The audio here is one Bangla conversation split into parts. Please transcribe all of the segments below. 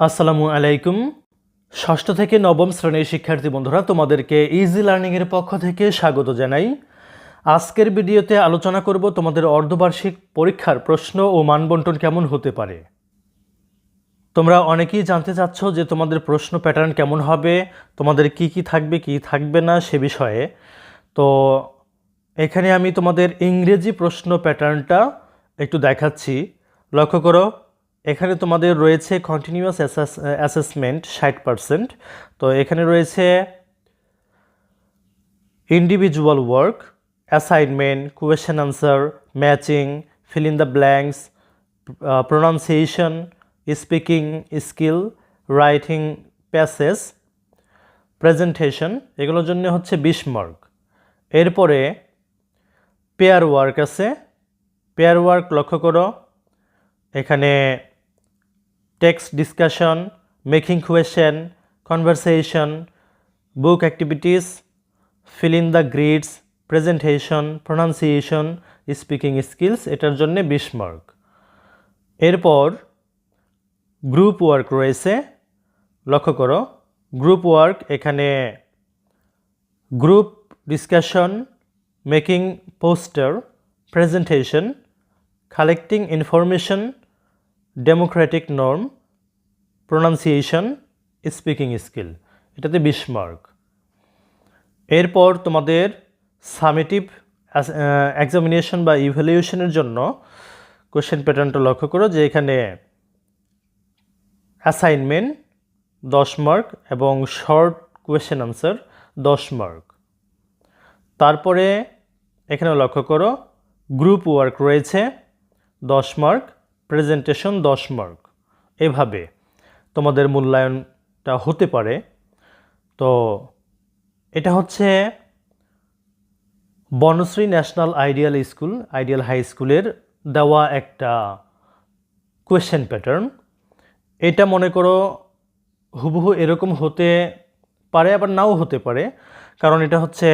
আসসালামু আলাইকুম। ষষ্ঠ থেকে নবম শ্রেণির শিক্ষার্থী বন্ধুরা, তোমাদেরকে ইজি লার্নিংয়ের পক্ষ থেকে স্বাগত জানাই। আজকের ভিডিওতে আলোচনা করব তোমাদের অর্ধবার্ষিক পরীক্ষার প্রশ্ন ও মানবন্টন কেমন হতে পারে। তোমরা অনেকেই জানতে চাচ্ছ যে তোমাদের প্রশ্ন প্যাটার্ন কেমন হবে, তোমাদের কি কি থাকবে কি থাকবে না সে বিষয়ে। তো এখানে আমি তোমাদের ইংরেজি প্রশ্ন প্যাটার্নটা একটু দেখাচ্ছি। লক্ষ্য করো এখানে তোমাদের রয়েছে কন্টিনিউয়াস অ্যাসেসমেন্ট ষাট পারসেন্ট তো এখানে রয়েছে individual work assignment question answer matching fill in the blanks pronunciation speaking skill writing passage presentation এগুলোর জন্য হচ্ছে বিশ মার্ক এরপরে পেয়ার ওয়ার্ক আছে। পেয়ার ওয়ার্ক লক্ষ্য করো। এখানে text discussion making question conversation book activities fill the grids presentation pronunciation speaking skills এটার জন্য বিশ মার্ক এরপর গ্রুপ ওয়ার্ক রয়েছে। লক্ষ্য করো গ্রুপ ওয়ার্ক এখানে group discussion making poster presentation collecting information democratic norm, pronunciation, speaking skill. এটাতে বিশ মার্ক। এরপর তোমাদের সামেটিভ এক্সামিনেশন বা ইভ্যালুয়েশনের জন্য কোশ্চেন প্যাটার্নটা লক্ষ্য করো যে এখানে অ্যাসাইনমেন্ট দশ মার্ক এবং শর্ট কোয়েশ্চেন আনসার দশ মার্ক। তারপরে এখানে লক্ষ্য করো, গ্রুপ ওয়ার্ক রয়েছে দশ মার্ক প্রেজেন্টেশন দশ মার্ক এভাবে তোমাদের মূল্যায়নটা হতে পারে। তো এটা হচ্ছে Banasree National Ideal School, Ideal High স্কুলের দেওয়া একটা কোয়েশ্চেন প্যাটার্ন এটা মনে করো হুবহু এরকম হতে পারে, আবার নাও হতে পারে। কারণ এটা হচ্ছে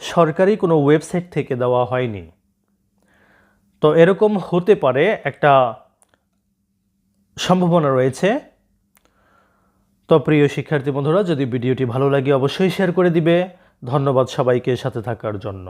সরকারি কোনো ওয়েবসাইট থেকে দেওয়া হয়নি। তো এরকম হতে পারে একটা সম্ভাবনা রয়েছে। তো প্রিয় শিক্ষার্থী বন্ধুরা, যদি ভিডিওটি ভালো লাগে, অবশ্যই শেয়ার করে দিবে। ধন্যবাদ সবাইকে সাথে থাকার জন্য।